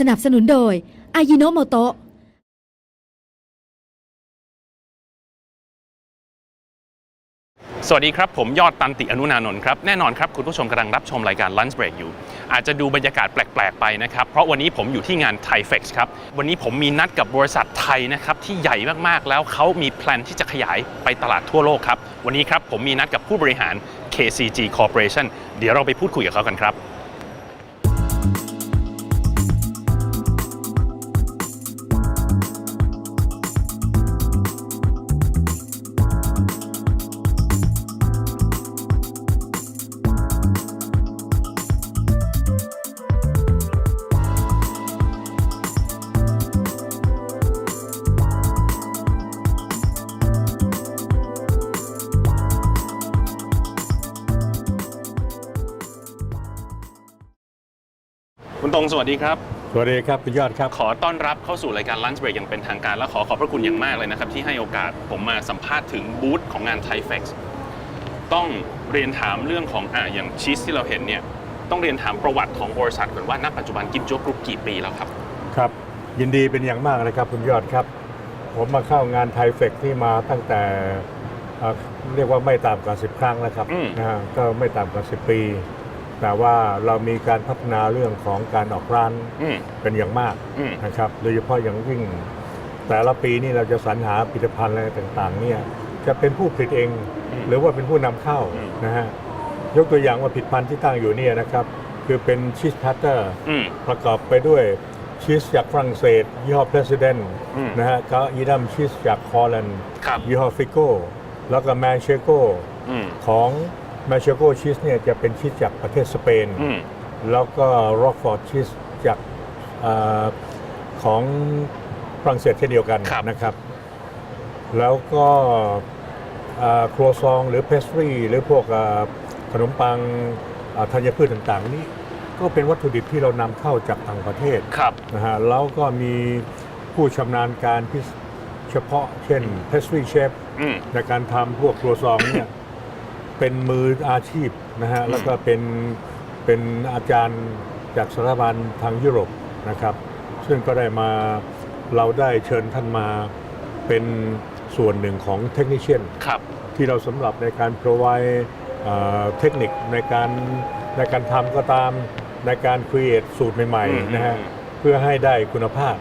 สนับสนุนโดยอายิโนโมโตะสวัสดีครับ ผมยอดตันติอนุนานนท์ครับ แน่นอนครับ คุณผู้ชมกำลังรับชมรายการ Lunch Break อยู่ อาจจะดูบรรยากาศแปลก ๆ ไปนะครับ เพราะวันนี้ผมอยู่ที่งาน Thai Fex ครับ วันนี้ผมมีนัดกับบริษัทไทยนะครับ ที่ใหญ่มาก ๆ แล้วเขามีแพลนที่จะขยายไปตลาดทั่วโลกครับ วันนี้ครับผมมีนัดกับผู้บริหาร KCG Corporation เดี๋ยวเราไปพูดคุยกับเขากันครับ คุณตรงสวัสดีครับ สวัสดีครับคุณยอดครับ ขอต้อนรับเข้าสู่รายการ Lunch Break อย่างเป็นทางการ และขอขอบพระคุณอย่างมากเลยนะครับ ที่ให้โอกาสผมมาสัมภาษณ์ถึงบูธของงาน Thai Fex ต้องเรียนถามเรื่องของอ่าอย่างชีสที่เราเห็นเนี่ยต้องเรียนถามประวัติของบริษัทก่อนว่าณปัจจุบันกิมโจ๊กกรุ๊ปกี่ปีแล้วครับ ครับ ยินดีเป็นอย่างมากเลยครับคุณยอดครับ ผมมาเข้างานไทเฟกที่มาตั้งแต่เอ่อเรียกว่าไม่ต่ำกว่า10 ครั้งแล้วครับอืม นะฮะก็ไม่ต่ำกว่า10 ปี แต่ว่าเรามีการพัฒนาเรื่องของการออกร้านอืม เป็นอย่างมากอืม นะครับ โดยเฉพาะอย่างยิ่ง แต่ละปีนี่เราจะสรรหาผลิตภัณฑ์อะไรต่างๆ เนี่ยจะเป็นผู้ผลิตเอง อืมหรือว่าเป็นผู้นำเข้าอืม นะฮะยกตัวอย่างว่าผลิตภัณฑ์ที่ตั้งอยู่เนี่ยนะครับ คือเป็นชีสแพตเตอร์ อืม ประกอบไปด้วยชีสจากฝรั่งเศสยี่ห้อ President อืมนะฮะก็ยีดัมชีสจากฮอลแลนด์ครับ ยี่ห้อฟิโก้แล้วก็แมนเชโก อืม ของแมนเชโกชีสเนี่ยจะเป็นชีสจากประเทศสเปน อืม แล้วก็ร็อกฟอร์ดชีสจากเออของฝรั่งเศสเช่นเดียวกันครับ นะครับ แล้วก็ครัวซองหรือเพสตรีหรือพวกเอ่อขนมปังเอ่อธัญพืชต่างๆ นี่ก็เป็นวัตถุดิบที่เรานำเข้าจากต่างประเทศ ครับ นะฮะแล้วก็มีผู้ชำนาญการพิเฉพาะเช่น pastry chef อืม ในการทำพวกครัวซองเนี่ย เป็นมืออาชีพนะฮะแล้วก็เป็นเป็นอาจารย์จากสถาบันทางยุโรปนะครับ ซึ่งก็ได้มาเราได้เชิญท่านมาเป็นส่วนหนึ่งของเทคนิชเชียนครับที่เราสำหรับในการ provide เอ่อเทคนิคในการในการทำก็ตามในการ create สูตรใหม่อืมๆนะฮะอืมเพื่อให้ได้คุณภาพ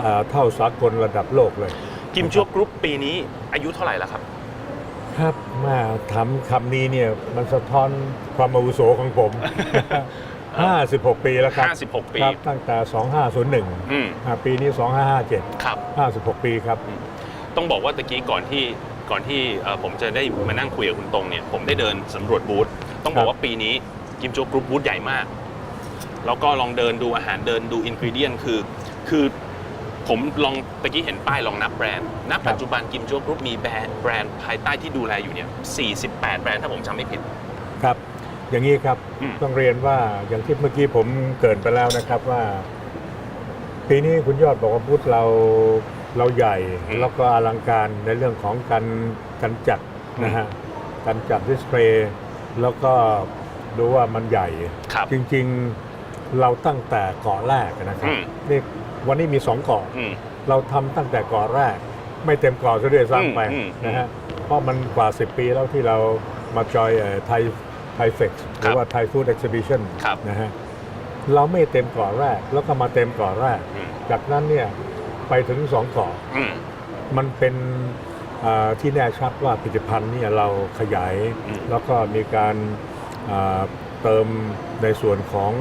เอ่อเท่าสากลระดับโลกเลย กิมโจ๊กกรุ๊ปปีนี้อายุเท่าไหร่แล้วครับ ครับมาถามคำนี้เนี่ยมันสะท้อนความอาวุโสของผม 56 ปีแล้วครับ56 ปี ครับตั้งแต่ 2501อืมอ่าปีนี้ 2557 ครับ 56 ปีครับ ต้องบอกว่าตะกี้ก่อนที่ก่อนที่เอ่อผมจะได้มานั่งคุยกับคุณตรงเนี่ยผมได้เดินสำรวจบูธต้องบอครักบ ว่าปีนี้กิมโจ๊กกรุ๊ปบูธใหญ่มาก แล้วก็ลองเดินดูอาหารเดินดูอินกิเดียนคือ คือ ผมลองตะกี้เห็นป้ายลองนับแบรนด์ณปัจจุบันกิมโจ๊กกรุ๊ปมีแบรนด์แบรนด์ภายใต้ที่ดูแลอยู่เนี่ย48 แบรนด์ถ้าผมจำไม่ผิด ครับ อย่างนี้ครับอืม ต้องเรียนว่าอย่างที่เมื่อกี้ผมเกรินไปแล้วนะครับว่า ปีนี้คุณยอดบอกว่าพุทธเราเราใหญ่แล้วก็อลังการในเรื่องของการการจัดนะฮะการจัดดิสเพลย์แล้วก็ดูว่ามันใหญ่ ครับ จริงๆเราตั้งแต่เกาะแรกนะครับอืม นี่ วันนี้มีสองเกาะอืม เราทำตั้งแต่เกาะแรก ไม่เต็มเกาะซะด้วยซ้ำไปอืมอืมนะฮะเพราะมันกว่า 10 ปีแล้วที่เรามาจอยไทยไทยเฟกหรือว่าไทยฟู้ดเอ็กซิบิชันครับ นะฮะเราไม่เต็มเกาะแรก แล้วก็มาเต็มเกาะแรก อืมจากนั้นเนี่ยไปถึงสองเกาะ อืม มันเป็นอ่าที่แน่ชัดว่าผลิตภัณฑ์เนี่ยเราขยาย อืม แล้วก็มีการอ่าเติมในส่วนของ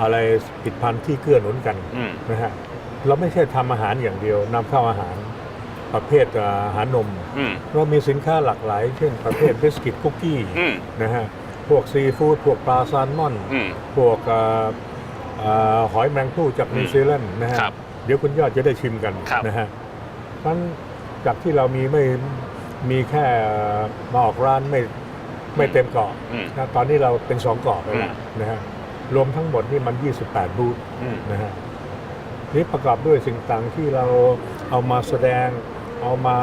อะไรผลิดพันธุ์ที่เกื้อหนุนกันอืม นะฮะ เราไม่ใช่ทำอาหารอย่างเดียวนำเข้าอาหารประเภทเอ่ออาหารนมอืมเรามีสินค้าหลากหลาย เช่นประเภทบิสกิตคุกกี้อืมนะฮะพวกซีฟู้ดพวกปลาแซลมอนอืมพวกเอ่อเอ่อหอยแมงผู้จากอืมนิวซีแลนด์นะฮะครับเดี๋ยวคุณยอดจะได้ชิมกันครับนะฮะเพราะฉะนั้นจากที่เรามีไม่มีแค่มาออกร้านไม่ไม่เต็มเกาะอืมนะตอนนี้เราเป็นสองเกาะไปแล้วอืมนะฮะรวมทั้งหมดนี่มัน 28 บูธอืมนะฮะ นี่ประกอบด้วยสิ่งต่างที่เราเอามาแสดงเอามา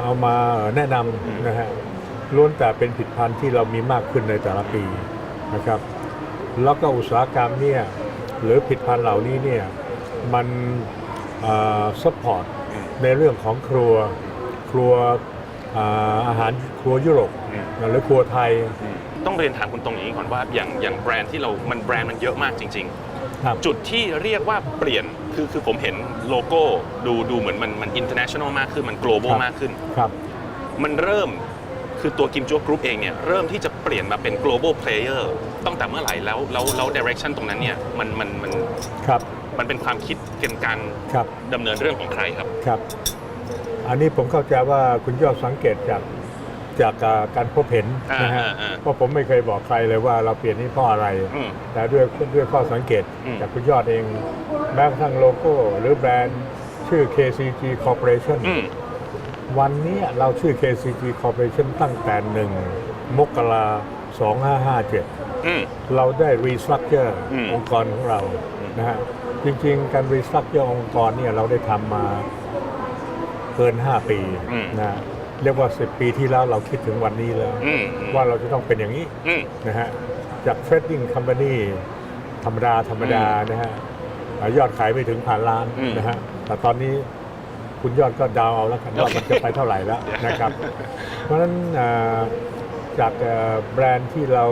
เอามาแนะนำนะฮะล้วนแต่เป็นผลิตภัณฑ์ที่เรามีมากขึ้นในแต่ละปีนะครับ แล้วก็อุตสาหกรรมเนี่ยหรือผลิตภัณฑ์เหล่านี้เนี่ยมันซัพพอร์ตในเรื่องของครัวครัวอ่าอาหารครัวยุโรปอืมหรือครัวไทยอืมต้องเรียนถามคุณตรงอย่างนี้ก่อนว่าอย่างอย่างแบรนด์ที่เรา มันแบรนด์มันเยอะมากจริง ครับๆจุดที่เรียกว่าเปลี่ยนคือคือผมเห็นโลโก้ดูดูเหมือนมันมัน international มากขึ้นมัน global ครับมากขึ้น ครับ มันเริ่มคือตัวกิมจัวกรุ๊ปเองเนี่ยเริ่มที่จะเปลี่ยนมาเป็น global player ตั้งแต่เมื่อไหร่แล้วแล้วแล้ว direction ตรงนั้นเนี่ยมันมันมันครับ มันเป็นความคิดเป็นการครับ ดำเนินเรื่องของใครครับ ครับ อันนี้ผมเข้าใจว่าคุณยอดสังเกตจาก จากอ่าการพบเห็นอ่านะฮะอ่าอ่าเพราะผมไม่เคยบอกใครเลยว่าเราเปลี่ยนนี่เพราะอะไรอืมแต่ด้วยด้วยข้อสังเกตอืมจากคุณยอดเอง แม้กระทั่งโลโก้หรือแบรนด์ชื่อ KCG Corporation อืมวันนี้เราชื่อ KCG Corporation ตั้งแต่หนึ่งมกราสองห้าห้าเจ็ดอืมเราได้รีสตรัคเจอร์อืมองค์กรของเราอืมนะฮะจริงๆ การรีสตรัคเจอร์องค์กรเนี่ยเราได้ทำมาเกิน 5 ปีอืมนะ เรียกว่า 10 ปีที่แล้วเราคิดถึงวันนี้แล้ว อืมอืมว่าเราจะต้องเป็นอย่างนี้อืม นะฮะจากเทรดดิ้งคัม p a นีธรรมดา ธรรมดานะฮะอ่ายอดขายไม่ถึงผ่านล้านอืมนะฮะแต่ตอนนี้คุณยอดก็ดาวเอาแล้วกันว่ามันจะไปเท่าไหร่แล้วนะครับ เพราะฉะนั้นอ่าจากเอ่อแบรนด์ที่เรา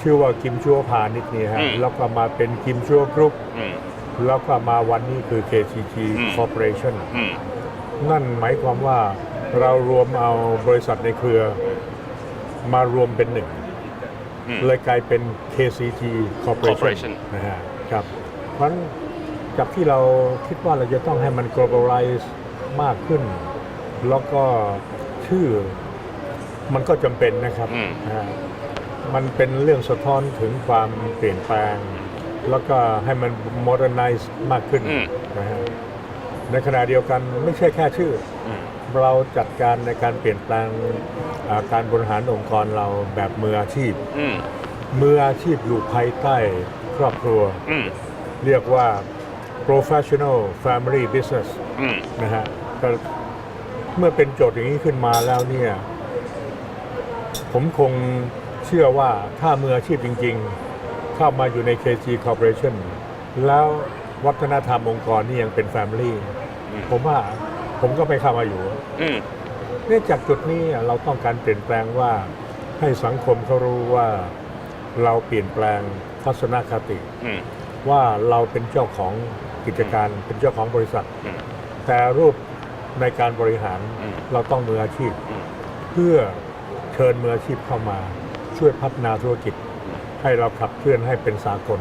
ชื่อว่ากิมชัวพาณิชย์เนี่ยฮะอืม แล้วก็มาเป็นกิมชัวกรุ๊ป อืม แล้วก็มาวันนี้คือ KCG อืม Corporation อืม นั่นหมายความว่า เรารวมเอาบริษัทในเครือมารวมเป็นหนึ่ง อืม เลยกลายเป็น KCG Corporation, Corporation นะฮะครับเพราะฉะนั้นจากที่เราคิดว่าเราจะต้องให้มัน globalize มากขึ้น แล้วก็ชื่อมันก็จำเป็นนะครับอืม นะฮะมันเป็นเรื่องสะท้อนถึงความเปลี่ยนแปลง แล้วก็ให้มัน modernize มากขึ้นอืม นะฮะในขณะเดียวกันไม่ใช่แค่ชื่ออืม เราจัดการในการเปลี่ยนแปลงอ่าการบริหารองค์กรเราแบบมืออาชีพอืมมืออาชีพอยู่ภายใต้ครอบครัวอืมเรียกว่า professional family business อืมนะฮะก็เมื่อเป็นโจทย์อย่างนี้ขึ้นมาแล้วเนี่ย ผมคงเชื่อว่าถ้ามืออาชีพจริง ๆ เข้ามาอยู่ใน KG Corporation แล้ววัฒนธรรมองค์กรนี่ยังเป็น Family อืมผมว่า ผมก็ไม่เข้ามาอยู่อืมเนื่องจากจุดนี้เราต้องการเปลี่ยนแปลงว่าให้สังคมเขารู้ว่าเราเปลี่ยนแปลงทัศนคติ อืม ว่าเราเป็นเจ้าของกิจการเป็นเจ้าของบริษัท อืมแต่รูปในการบริหารอืมเราต้องมืออาชีพ อืม เพื่อเชิญมืออาชีพเข้ามา ช่วยพัฒนาธุรกิจ ให้เราขับเคลื่อนให้เป็นสากล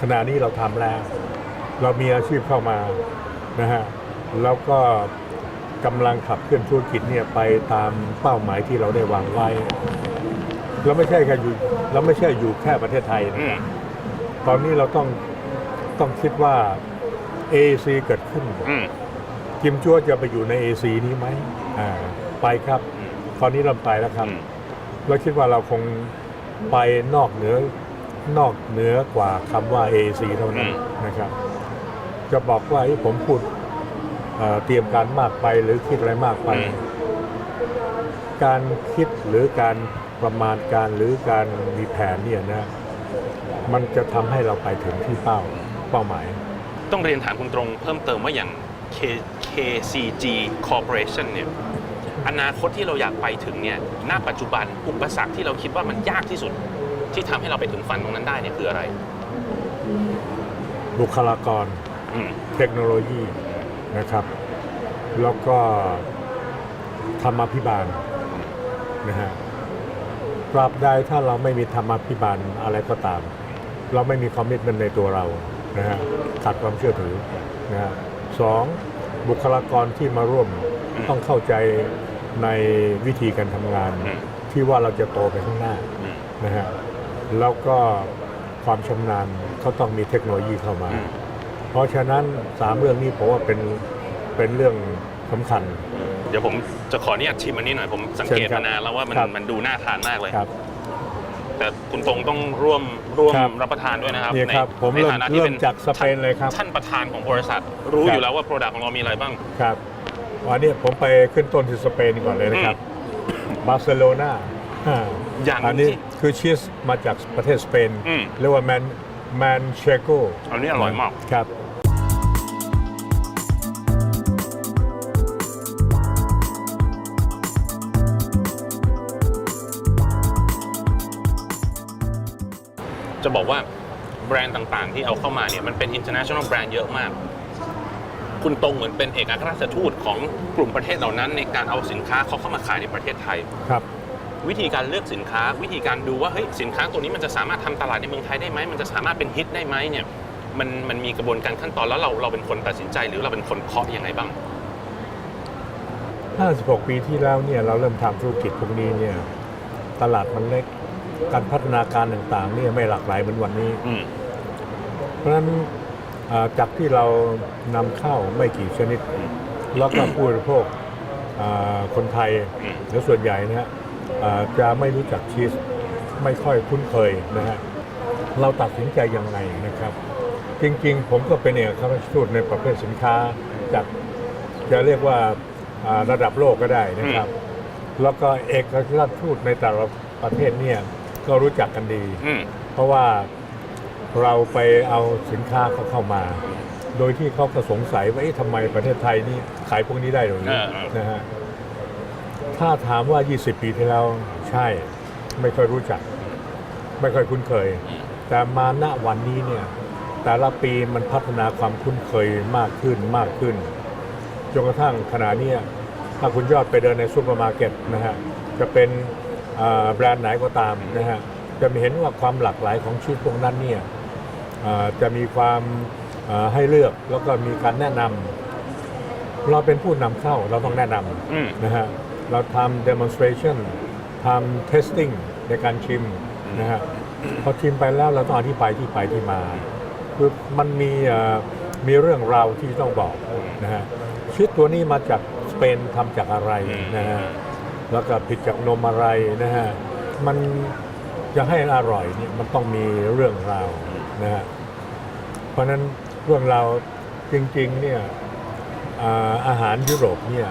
ขณะนี้เราทำแล้ว เรามีอาชีพเข้ามานะฮะ แล้วก็กำลังขับเคลื่อนธุรกิจเนี่ยไปตามเป้าหมายที่เราได้วางไว้ เราไม่ใช่แค่อยู่เราไม่ใช่อยู่แค่ประเทศไทยนะอืมตอนนี้เราต้องต้องคิดว่า AAC เกิดขึ้นอืมกิมจัวจะไปอยู่ใน AC นี้ไหมอ่าไปครับอืมตอนนี้เราไปแล้วครับอืมเราคิดว่าเราคงไปนอกเหนือนอกเหนือกว่าคำว่า AC เท่านั้นนะครับ จะบอกว่าเอ้ยผมพูด เอ่อเตรียมการมากไปหรือคิดอะไรมากไป การคิดหรือการประมาณการหรือการมีแผนเนี่ยนะมันจะทำให้เราไปถึงที่เป้าเป้าหมาย ต้องเรียนถามคุณตรงเพิ่มเติมว่าอย่าง K KCG Corporation เนี่ยอนาคตที่เราอยากไปถึงเนี่ยณปัจจุบันอุปสรรคที่เราคิดว่ามันยากที่สุด ที่ทำให้เราไปถึงฝันตรงนั้นได้เนี่ยคืออะไร บุคลากรอืมเทคโนโลยี นะครับ แล้วก็ธรรมาภิบาลนะฮะตราบใดถ้าเราไม่มีธรรมาภิบาลอะไรก็ตาม เราไม่มีคอมมิชเมนในตัวเรานะฮะขาดความเชื่อถือนะฮะสองบุคลากรที่มาร่วมต้องเข้าใจในวิธีการทำงาน ที่ว่าเราจะโตไปข้างหน้านะฮะแล้วก็ความชำนาญเขาต้องมีเทคโนโลยีเข้ามา เพราะฉะนั้นสามเรื่องนี้ผมว่าเป็นเป็นเรื่องสำคัญ เดี๋ยวผมจะขออนุญาตชิมอันนี้หน่อยผมสังเกตเชิญครับมานานแล้วว่ามันครับ มันดูน่าทานมากเลย ครับ แต่คุณตรงต้องร่วมร่วมครับ รับประทานด้วยนะครับเนี่ยครับในผมในเริ่มฐานะที่เริ่เป็มนจากสเปนเลยครับ ท่านประธานของบริษัท รู้ครับ อยู่แล้วว่าโปรดักต์ของเรามีอะไรบ้าง ครับวันนี้ผมไปขึ้นต้นที่สเปนก่อนเลยนะครับบาร์เซโลนาอ่าอย่างหนึ่งอันนี้ที่คือชีสมาจากประเทศสเปนอืม เรียกว่าแมน แมนเชโกอันนี้อร่อยมาก ครับจะบอกว่าแบรนด์ต่างๆ ที่เอาเข้ามาเนี่ยมันเป็น international แบรนด์เยอะมาก คุณตรงเหมือนเป็นเอกอัครราชทูตของกลุ่มประเทศเหล่านั้น ในการเอาสินค้าเขาเข้ามาขายในประเทศไทย ครับ วิธีการเลือกสินค้า วิธีการดูว่าเฮ้ยสินค้าตัวนี้มันจะสามารถทำตลาดในเมืองไทยได้ไหมมันจะสามารถเป็นฮิตได้ไหมเนี่ยมันมันมีกระบวนการขั้นตอนแล้วเราเราเป็นคนตัดสินใจหรือเราเป็นคนเคาะยังไงบ้าง 56 ปีที่แล้วเนี่ยเราเริ่มทำธุรกิจพวกนี้เนี่ยตลาดมันเล็กการพัฒนาการต่างๆเนี่ยไม่หลากหลายเหมือนวันนี้อืมเพราะฉะนั้นอ่าจากที่เรานำเข้าไม่กี่ชนิด แล้วก็ผู้บริโภคอ่าคนไทยอืมและส่วนใหญ่นะฮะอ่า จะไม่รู้จักชีสไม่ค่อยคุ้นเคยนะฮะเราตัดสินใจยังไงนะครับ จริงๆ ผมก็เป็นเอกอัครราชทูตในประเภทสินค้าจากจะเรียกว่าอ่าระดับโลกก็ได้นะครับ แล้วก็เอกอัครราชทูตในแต่ละประเทศเนี่ยก็รู้จักกันดีอืมเพราะว่าเราไปเอาสินค้าเขาเข้ามา โดยที่เขาก็สงสัยว่าเอ๊ะทำไมประเทศไทยนี่ขายพวกนี้ได้หรือเออเออนะฮะ ถ้าถามว่า 20 ปีที่แล้วใช่ ไม่ค่อยรู้จัก ไม่ค่อยคุ้นเคย แต่มาณวันนี้เนี่ยแต่ละปีมันพัฒนาความคุ้นเคยมากขึ้นมากขึ้นจนกระทั่งขณะเนี้ยถ้าคุณยอดไปเดินในซูเปอร์มาร์เก็ตนะฮะจะเป็นอ่าแบรนด์ไหนก็ตามนะฮะจะเห็นว่าความหลากหลายของชีวิตพวกนั้นเนี่ยอ่าจะมีความอ่าให้เลือกแล้วก็มีการแนะนำเราเป็นผู้นำเข้าเราต้องแนะนอืมำนะฮะ เราทำ demonstration ทำ testing ในการชิมนะฮะพอชิมไปแล้วเราต้องอธิบายที่ไปที่มาคือมันมีมีเรื่องราวที่ต้องบอกนะฮะชีสตัวนี้มาจากสเปนทำจากอะไรนะฮะแล้วก็ผิดจากนมอะไรนะฮะมันจะให้อร่อยเนี่ยมันต้องมีเรื่องราวนะฮะเพราะนั้นเรื่องราวจริงๆเนี่ยอาหารยุโรปเนี่ย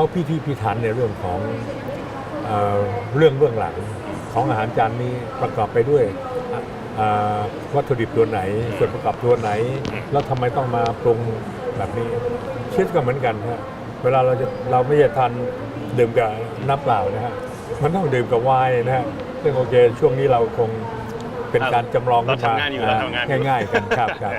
เขาพิธีพิถันในเรื่องของเออเรื่องเบื้องหลังของอาหารจานนี้ประกอบไปด้วยอะอ่าวัตถุดิบตัวไหนส่วนประกอบตัวไหน แล้วทำไมต้องมาปรุงแบบนี้ชีสก็เหมือนกันฮะเวลาเราจะเราไม่จะทานดื่มกับน้ำเปล่านะฮะมันต้องดื่มกับไวน์นะฮะซึ่งโอเคช่วงนี้เราคงเป็นการจำลองขึ้นมาเราทำงานอยู่เราทำงานอยู่ ง่ายๆกันครับครับ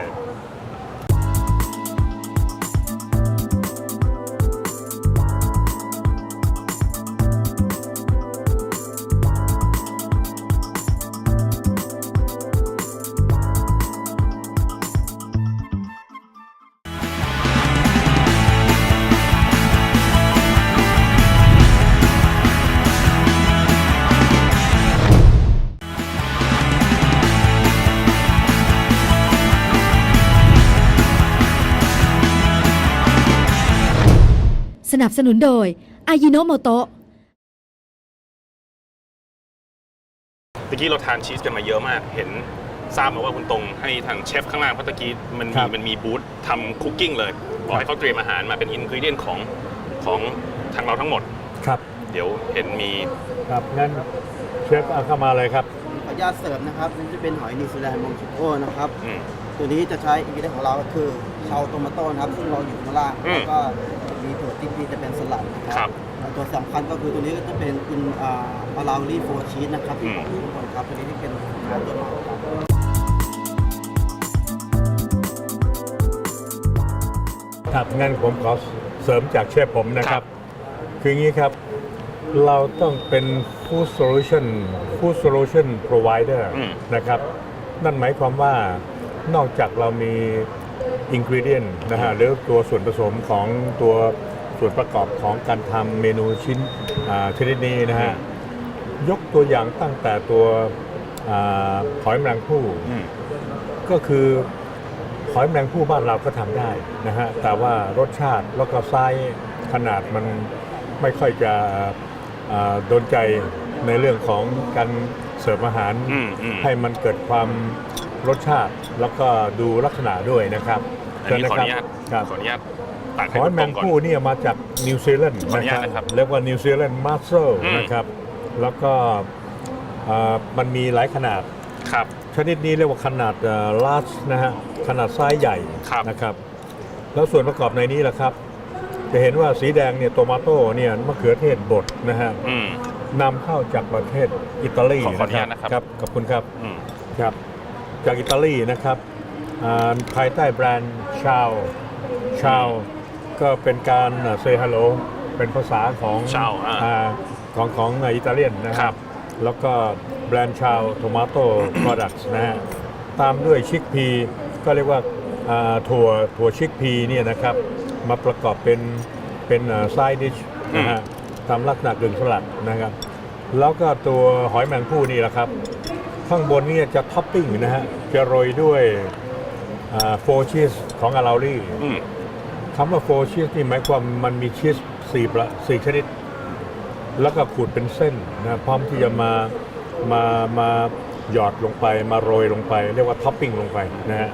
สนับสนุนโดยอายิโนโมโตะ เมื่อกี้เราทานชีสกันมาเยอะมาก เห็นทราบมาว่าคุณตรงให้ทางเชฟข้างล่างเพราะตะกี้มันครัมีบ มันมีบูธทำคุกกิ้งเลยบอกให้เขาเตรียมอาหารมาเป็นอินก e เดียนของของทางเราทั้งหมด ครับเดี๋ยวเห็นมีครับงั้นเชฟเอาเข้ามาเลยครับ ขออนุญาตเสริมนะครับนี่จะเป็นหอยนิวซีแลนด์มองชิโก้นะครับ อืม ตัวนี้จะใช้อินกิเดียนของเราก็คือชาวโตมาโต้นะครับ ซึ่งเราอยู่ข้างล่างอืม แล้วก็มีถั่ว ติ๊กที่จะเป็นสลัดนะคครัรับแล้วตัวสำคัญก็คือตัวนี้ก็จะเป็นอินอ่าปลาลาวลี่โฟชีสนะครับที่อืมผมอยู่ข้างบนครับตัวนี้ที่เป็นสินค้าตัวใหม่ครับครับงั้นผมขอเสริมจากเชฟผมนะครับ คืออย่างนี้ครับ เราต้องเป็น food solution food solution provider อืม นะครับ นั่นหมายความว่านอกจากเรามีอินก e เดียนนะฮะหรือตัวส่วนผสมของตัว ส่วนประกอบของการทำเมนูชิ้นอ่าชนิดนี้นะฮะยกตัวอย่างตั้งแต่ตัวอาหอยแมลงภู่อืมก็คือหอยแมลงภู่บ้านเราก็ทำได้นะฮะแต่ว่ารสชาติแล้วก็ไซส์ขนาดมันไม่ค่อยจะอ่าโดนใจในเรื่องของการเสิร์ฟอาหารอืมอืมให้มันเกิดความรสชาติแล้วก็ดูลักษณะด้วยนะครับอันนี้ขออนุญาตครับขออนุญาต ตัดหให้อยคุณแมตรงงก่อน ผู้เนี่ยมาจากนิวซีแลนด์ขออนุญาตนะครับเรียกว่านิวซีแลนด์มาสเซลอืม นะครับ แล้วก็อ่ามันมีหลายขนาด ครับ ชนิดนี้เรียกว่าขนาดลาร์จนะฮะขนาดไซส์ใหญ่ครับ นะครับ แล้วส่วนประกอบในนี้แหละครับ จะเห็นว่าสีแดงเนี่ยโตมาโต้เนี่ยมะเขือเทศบดนะฮะอืม นำเข้าจากประเทศอิตาลีขอขออนุญาตนะครับ ครับขอบคุณครับอืม ครับจากอิตาลีนะครับอ่าภายใต้แบรนด์ชาวชาว ก็เป็นการเซฮัลโหลเป็นภาษาของ Ciao อ่าอ่า ของของอิตาเลียนนะคครัรับ บ แล้วก็แบรนด์ชาวโทมาโต้โปรดักต์นะฮะตามด้วยชิคพีก็เรียกว่าอ่าถั่วถั่วชิคพีเนี่ยนะครับ มาประกอบเป็นเป็นไซดิชนะฮะตามลักษณะกึ่งสลัดนะครับ แล้วก็ตัวหอยแมงผู้นี่แหละครับ ข้างบนเนี่ยจะท็อปปิ้งนะฮะ จะโรยด้วยโฟชีสของอาราลี่ อืมคำว่าโฟชีสนี่หมายความมันมีชีสสี่ประสี่ชนิด แล้วก็ขูดเป็นเส้นนะพร้อมที่จะมามามาหยอดลงไป มาโรยลงไป เรียกว่าท็อปปิ้งลงไปนะฮะ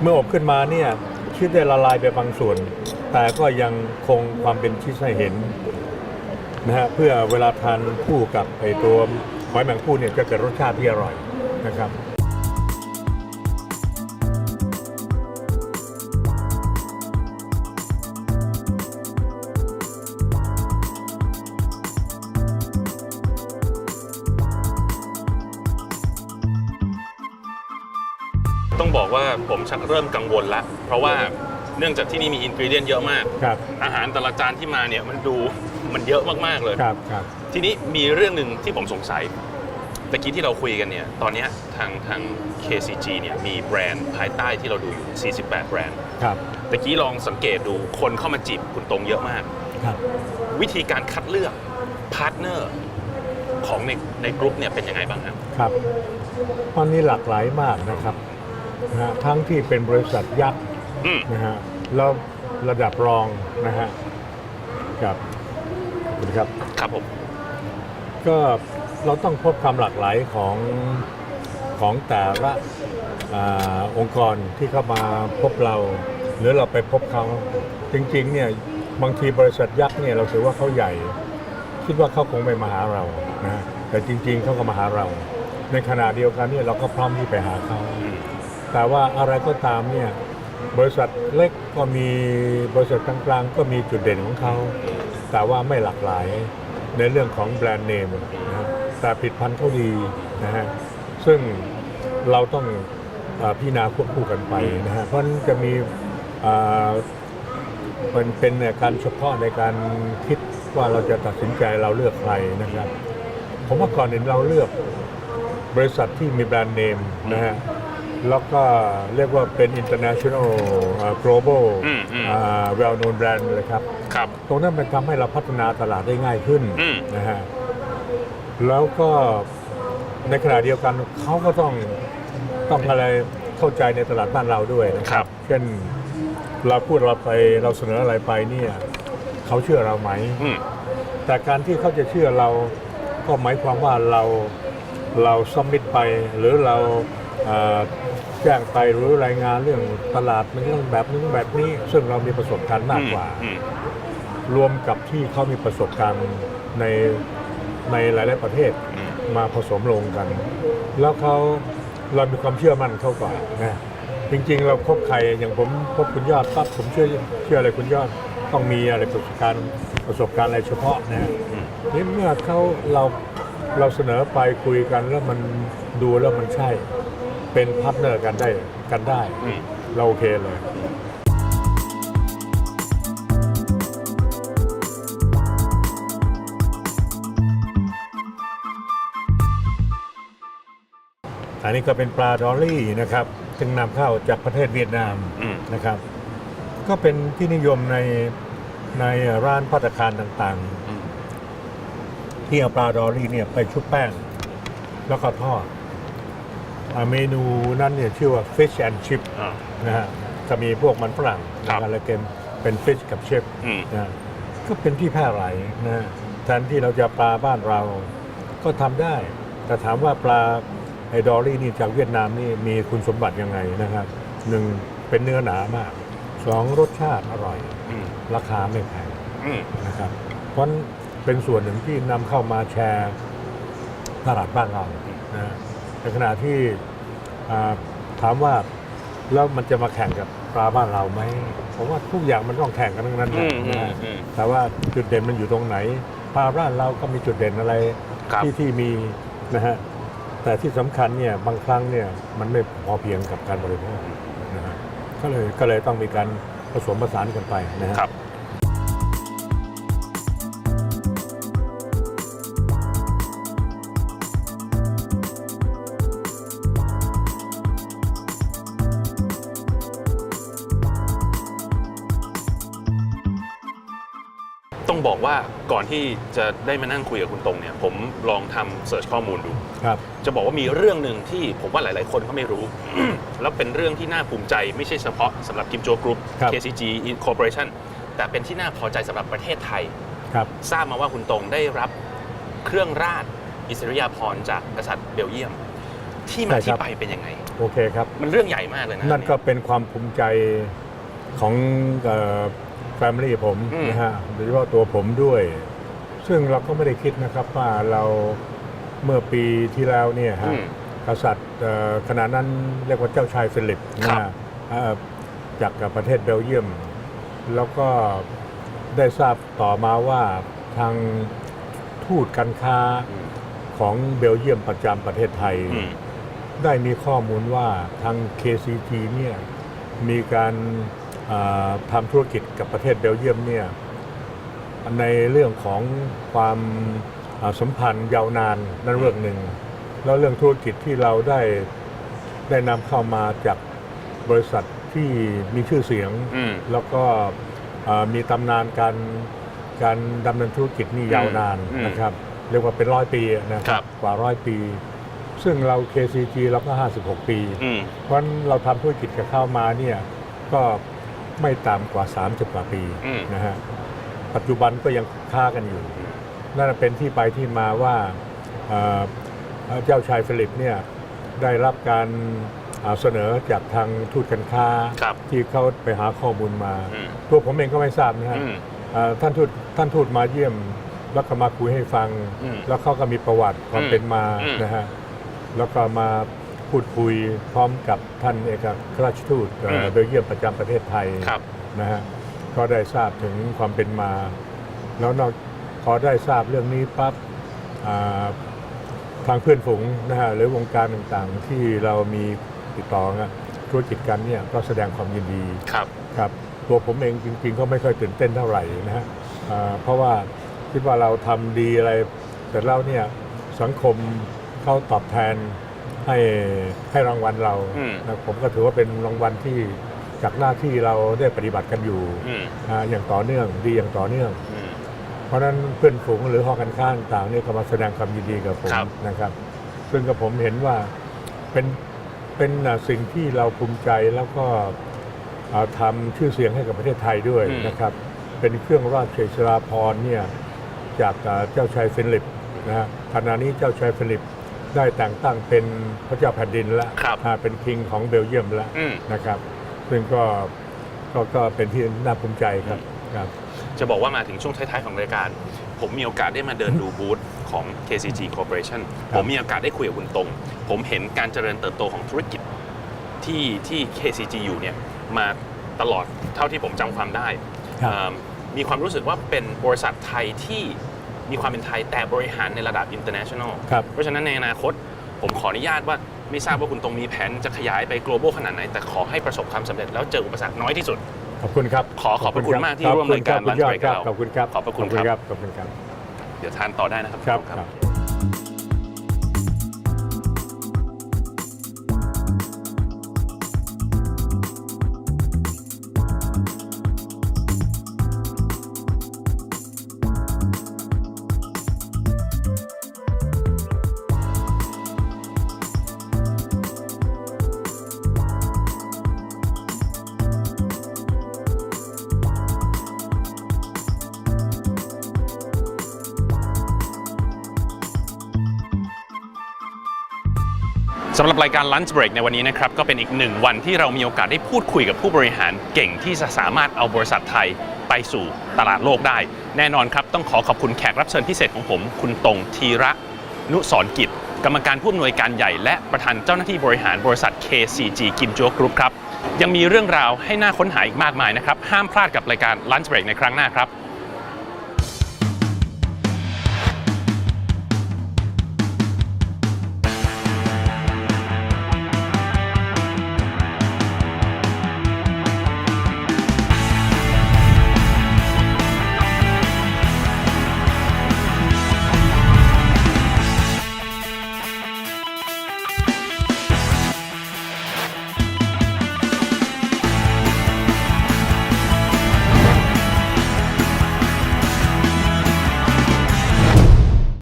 เมื่ออบขึ้นมาเนี่ยชีสได้ละลายไปบางส่วน แต่ก็ยังคงความเป็นชีสให้เห็นนะฮะเพื่อเวลาทานคู่กับไอตัวหอยแมงผู้เนี่ยจะเกิดรสชาติที่อร่อยนะครับ เพราะว่าเนื่องจากที่นี่มีอินก e เดียนเยอะมาก ครับอาหารแต่ละจานที่มาเนี่ยมันดูมันเยอะมากๆเลย ครับครับ ทีนี้มีเรื่องหนึ่งที่ผมสงสัยตะกี้ที่เราคุยกันเนี่ย ตอนเนี้ยทางทาง KCG เนี่ยมีแบรนด์ภายใต้ที่เราดูอยู่ 48 แบรนด์ ครับ ตะกี้ลองสังเกตดูคนเข้ามาจีบคุณตรงเยอะมาก ครับ วิธีการคัดเลือกพาร์ทเนอร์ของในในกลุ่มเนี่ยเป็นยังไงบ้างครับ ครับ ตอนนี้หลากหลายมากนะครับนะฮะทั้งที่เป็นบริษัทยักษ์ อืม นะฮะแล้วระดับรองนะฮะครับขอบคุณครับ ครับผม ก็เราต้องพบความหลากหลายของของแต่ละอาองค์กรที่เข้ามาพบเรา หรือเราไปพบเขาจริงๆเนี่ยบางทีบริษัทยักษ์เนี่ยเราถือว่าเขาใหญ่ คิดว่าเขาคงไม่มาหาเรานะฮะแต่จริงๆเขาก็มาหาเรา ในขณะเดียวกันเนี่ยเราก็พร้อมที่ไปหาเขาอืมแต่ว่าอะไรก็ตามเนี่ย บริษัทเล็กก็มีบริษัทกลางๆก็มีจุดเด่นของเขา แต่ว่าไม่หลากหลายในเรื่องของแบรนด์เนมนะแต่ผิดพันธ์เขาดีนะฮะซึ่งเราต้องอพิจารณาควบคู่กันไปนะฮะเพราะจะมีเอ่อเป็นเป็นการเฉพาะในการคิดว่าเราจะตัดสินใจเราเลือกใครนะครับ ผมว่าก่อนอื่นเราเลือกบริษัทที่มีแบรนด์เนมนะฮะ แล้วก็เรียกว่าเป็น international เอ่อ global อืมอืม อ่า well known brand เลยครับ ครับ ตรงนั้นมันทำให้เราพัฒนาตลาดได้ง่ายขึ้นอืม นะฮะแล้วก็ในขณะเดียวกันเขาก็ต้องต้องอะไรเข้าใจในตลาดบ้านเราด้วยนะคครัรับบเช่นเราพูดเราไปเราเสนออะไรไปเนี่ยเขาเชื่อเราไหม อืม แต่การที่เขาจะเชื่อเราก็หมายความว่าเราเราสมิตไปหรือเราเอ่อ แจ้งไปหรือรายงานเรื่องตลาดมันต้องแบบนี้ต้องแบบนี้ ซึ่งเรามีประสบการณ์มากกว่าอืมรวมกับที่เขามีประสบการณ์ในในหลาย ๆ ประเทศอืมมาผสมลงกัน แล้วเขาเรามีความเชื่อมั่นเข้ากว่านะจริง ๆ เราพบใครอย่างผมพบคุณยอดปั๊บผมเชื่อเชื่ออะไรคุณยอดต้องมีอะไรประสบการณ์ประสบการณ์อะไรเฉพาะนะอืมนี่เมื่อเขาเราเราเสนอไปคุยกันแล้วมันดูแล้วมันใช่ เป็นพาร์ทเนอร์กันได้กันได้อืมเราโอเคเลยออันนี้ก็เป็นปลาดอลลี่นะครับ ซึ่งนำเข้าจากประเทศเวียดนามอืม นะครับ ก็เป็นที่นิยมในในร้านพัตตาคารต่างอืมๆที่เอาปลาดอลลี่เนี่ยไปชุบแป้ง แล้วก็ทอดอ่า เมนูนั้นเนี่ยชื่อว่า fish and chip อ่า นะฮะจะมีพวกมันฝรั่งครับ อะไรเกมเป็น fish กับ chip อืม นะก็เป็นที่แพร่หลายนะแทนที่เราจะปลาบ้านเราก็ทำได้ แต่ถามว่าปลาไอดอลลี่นี่จากเวียดนามนี่มีคุณสมบัติยังไงนะครับหนึ่งเป็นเนื้อหนามากสองรสชาติอร่อย อืมราคาไม่แพงอืมนะครับเพราะฉะนั้นเป็นส่วนหนึ่งที่นำเข้ามาแชร์ตลาดบ้านเรานะ ในขณะที่อ่าถามว่าแล้วมันจะมาแข่งกับปลาบ้านเราไหมผมว่าทุกอย่างมันต้องแข่งกันทั้งนั้นอืนะมอืนะมฮะอืมแต่ว่าจุดเด่นมันอยู่ตรงไหน ปลาบ้านเราก็มีจุดเด่นอะไรครับที่ที่มีนะฮะแต่ที่สำคัญเนี่ยบางครั้งเนี่ยมันไม่พอเพียงกับการบริโภคนะฮะก็เลยก็เลยต้องมีการผสมผสานกันไปนะฮะครับ กว่าก่อนที่จะได้มานั่งคุยกับคุณตรงเนี่ย ผมลองทำเสิร์ชข้อมูลดู ครับ จะบอกว่ามีเรื่องหนึ่งที่ผมว่าหลาย ๆ คนเขาไม่รู้ แล้วเป็นเรื่องที่น่าภูมิใจไม่ใช่เฉพาะสำหรับกิมโจกรุ๊ป ครับ KCG Corporation แต่เป็นที่น่าพอใจสำหรับประเทศไทย ครับ ทราบมาว่าคุณตรงได้รับเครื่องราชอิสริยาภรณ์จากกษัตริย์เบลเยียม ที่มาใช่ครัที่บ ไปเป็นยังไง โอเคครับ มันเรื่องใหญ่มากเลยนะนั่นก็เป็นความภูมิใจของ แฟมิลี่ผมอืม นะฮะโดยเฉพาะตัวผมด้วย ซึ่งเราก็ไม่ได้คิดนะครับว่าเราเมื่อปีที่แล้วเนี่ยอืฮะมกษัตริย์เอ่อขณะนั้นเรียกว่าเจ้าชายฟิลิปนะครัฮะบ เอ่อจากประเทศเบลเยียม แล้วก็ได้ทราบต่อมาว่าทางทูตการค้าอืมของเบลเยียมประจำประเทศไทย อืมได้มีข้อมูลว่าทาง KCT เนี่ยมีการอ่า ทำธุรกิจกับประเทศเบลเยียมเนี่ยในเรื่องของความอ่าสัมพันธ์ยาวนานนั่นเรื่องหนึ่ง แล้วเรื่องธุรกิจที่เราได้ได้นำเข้ามาจากบริษัทที่มีชื่อเสียงอืมแล้วก็อ่ามีตำนานการการดำเนินธุรกิจนี่ยาวนานอืมนะครับเรียกว่าเป็นร้อยปีนะคครัรับกว่าร้อยปี ซึ่งเรา KCG เราก็ 56 ปีอืมเพราะฉะนั้นเราทำธุรกิจกับเข้ามาเนี่ยก็ ไม่ต่ำกว่า 30 กว่าปีอืม นะฮะปัจจุบันก็ยังค้ากันอยู่ นั่นเป็นที่ไปที่มาว่าเอ่อเจ้าชายฟิลิปเนี่ยได้รับการอ่าเสนอจากทางทูตการค้า ครับที่เขาไปหาข้อมูลมา อืม ตัวผมเองก็ไม่ทราบนะฮะ อืมอ่าท่านทูตท่านทูตมาเยี่ยมแล้วก็มาคุยให้ฟัง อืมแล้วเขาก็มีประวัติความอืมเป็นมาอืม นะฮะแล้วก็มา พูดคุยพร้อมกับท่านเอกอัครราชทูตเอ่อเบลเยียมประจำประเทศไทย ครับ นะฮะก็ได้ทราบถึงความเป็นมา แล้วนอกพอได้ทราบเรื่องนี้ปั๊บอ่าทางเพื่อนฝูงนะฮะหรือวงการต่างๆ ที่เรามีติดต่อนะธุรกิจกันเนี่ยก็แสดงความยินดีครับ ครับตัวผมเองจริงๆ ก็ไม่ค่อยตื่นเต้นเท่าไหร่นะฮะอ่าเพราะว่าคิดว่าเราทำดีอะไรเสร็จแล้วเนี่ยสังคมเขาตอบแทน ให้ให้รางวัลเราอืม นะผมก็ถือว่าเป็นรางวัลที่จากหน้าที่เราได้ปฏิบัติกันอยู่อืมอ่าอย่างต่อเนื่องดีอย่างต่อเนื่อง อืม เพราะฉะนั้นเพื่อนฝูงหรือหอการค้าต่างๆเนี่ยก็มาแสดงความยินดีกับผมครับ นะครับ ซึ่งกับผมเห็นว่าเป็นเป็นอ่าสิ่งที่เราภูมิใจแล้วก็อ่าทำชื่อเสียงให้กับประเทศไทยด้วยอืมนะครับ เป็นเครื่องราชอิสราภรณ์เนี่ยจากอ่าเจ้าชายฟิลิปนะฮะขณะนี้เจ้าชายฟิลิป ได้แต่งตั้งเป็นพระเจ้าแผ่นดินแล้วครับอ่าเป็นคิงของเบลเยียมแล้วอืม นะครับ ซึ่งก็ก็ก็เป็นที่น่าภูมิใจครับครับ จะบอกว่ามาถึงช่วงท้าย ๆ ของรายการ ผมมีโอกาสได้มาเดินดูบูธของ KCG Corporation ครับ ผมมีโอกาสได้คุยกับคุณตรง ผมเห็นการเจริญเติบโตของธุรกิจที่ที่ KCG อยู่เนี่ยมาตลอดเท่าที่ผมจำความได้ครับ เอิ่มมีความรู้สึกว่าเป็นบริษัทไทยที่ มีความเป็นไทยแต่บริหารในระดับ international ครับ เพราะฉะนั้นในอนาคตผมขออนุญาตว่าไม่ทราบว่าคุณตรงมีแผนจะขยายไป global ขนาดไหน แต่ขอให้ประสบความสำเร็จแล้วเจออุปสรรคน้อยที่สุด ขอบคุณครับขอขอบพระคุณมากที่ร่วมรายการขอบคุณ Lunch Break กับเราขอบคุณครับขอบพระคุณขอบคุณคครัรับบขอบคุณครับ เดี๋ยวทานต่อได้นะครับ ครับณตงครับ รับรายการ Lunch Break ในวันนี้นะครับก็เป็นอีกหนึ่งวันที่เรามีโอกาสได้พูดคุยกับผู้บริหารเก่งที่จะสามารถเอาบริษัทไทยไปสู่ตลาดโลกได้ แน่นอนครับ ต้องขอขอบคุณแขกรับเชิญพิเศษของผม คุณตรงธีระนุสรกิจ กรรมการผู้อำนวยการใหญ่และประธานเจ้าหน้าที่บริหารบริษัท KCG กิมจัวกรุ๊ปครับยังมีเรื่องราวให้น่าค้นหาอีกมากมายนะครับห้ามพลาดกับรายการ Lunch Break ในครั้งหน้าครับ